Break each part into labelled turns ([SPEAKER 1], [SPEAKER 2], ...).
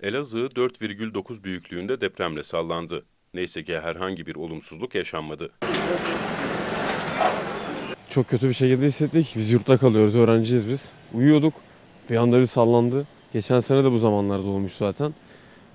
[SPEAKER 1] Elazığ 4,9 büyüklüğünde depremle sallandı. Neyse ki herhangi bir olumsuzluk yaşanmadı.
[SPEAKER 2] Çok kötü bir şekilde hissettik. Biz yurtta kalıyoruz, öğrenciyiz biz. Uyuyorduk. Bir anda bir sallandı. Geçen sene de bu zamanlarda olmuş zaten.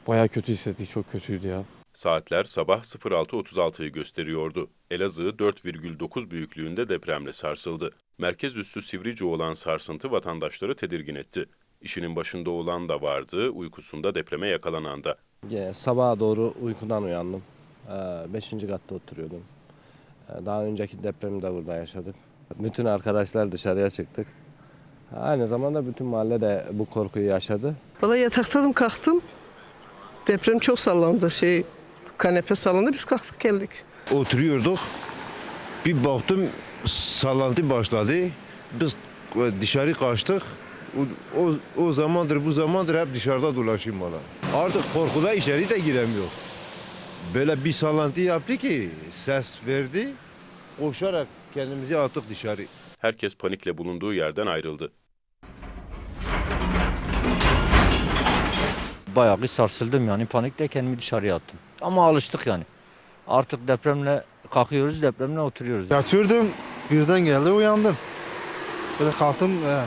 [SPEAKER 2] Bayağı kötü hissettik, çok kötüydü ya.
[SPEAKER 1] Saatler sabah 06.36'yı gösteriyordu. Elazığ 4,9 büyüklüğünde depremle sarsıldı. Merkez üssü Sivrice olan sarsıntı vatandaşları tedirgin etti. İşinin başında olan da vardı, uykusunda depreme yakalanan da.
[SPEAKER 3] Ya, sabaha doğru uykudan uyandım. Ee, Beşinci katta oturuyordum. Ee, Daha önceki depremi de burada yaşadık. Bütün arkadaşlar dışarıya çıktık. Aynı zamanda bütün mahalle de bu korkuyu yaşadı.
[SPEAKER 4] Valla yataktadım kalktım. Deprem çok sallandı. Şey kanepe sallandı biz kalktık geldik.
[SPEAKER 5] oturuyorduk. Bir baktım sallantı başladı. Biz dışarı kaçtık. O, o, o zamandır bu zamandır hep dışarıda dolaşayım bana. Artık korkuda içeri de giremiyor. Böyle bir sallantı yaptı ki ses verdi. Koşarak kendimizi attık dışarı.
[SPEAKER 1] Herkes panikle bulunduğu yerden ayrıldı.
[SPEAKER 6] Bayağı bir sarsıldım yani panikle kendimi dışarıya attım. Ama alıştık yani. Artık depremle kalkıyoruz, depremle oturuyoruz.
[SPEAKER 7] Yatıyordum, birden geldi uyandım. Böyle kalktım, e,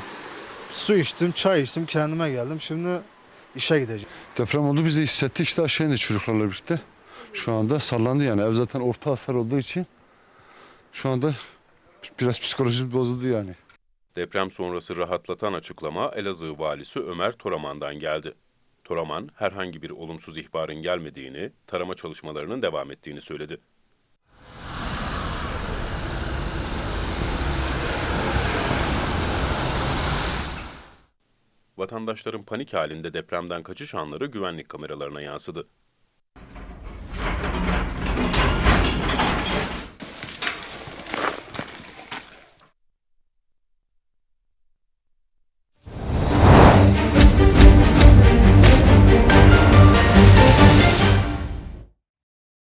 [SPEAKER 7] su içtim, çay içtim, kendime geldim. Şimdi işe gideceğim.
[SPEAKER 8] Deprem oldu biz de hissettik işte aşağı indik çocuklarla birlikte. Şu anda sallandı yani ev zaten orta hasar olduğu için şu anda biraz psikolojimiz bozuldu yani.
[SPEAKER 1] Deprem sonrası rahatlatan açıklama Elazığ valisi Ömer Toraman'dan geldi. Toraman, herhangi bir olumsuz ihbarın gelmediğini, tarama çalışmalarının devam ettiğini söyledi. vatandaşların panik halinde depremden kaçış anları güvenlik kameralarına yansıdı.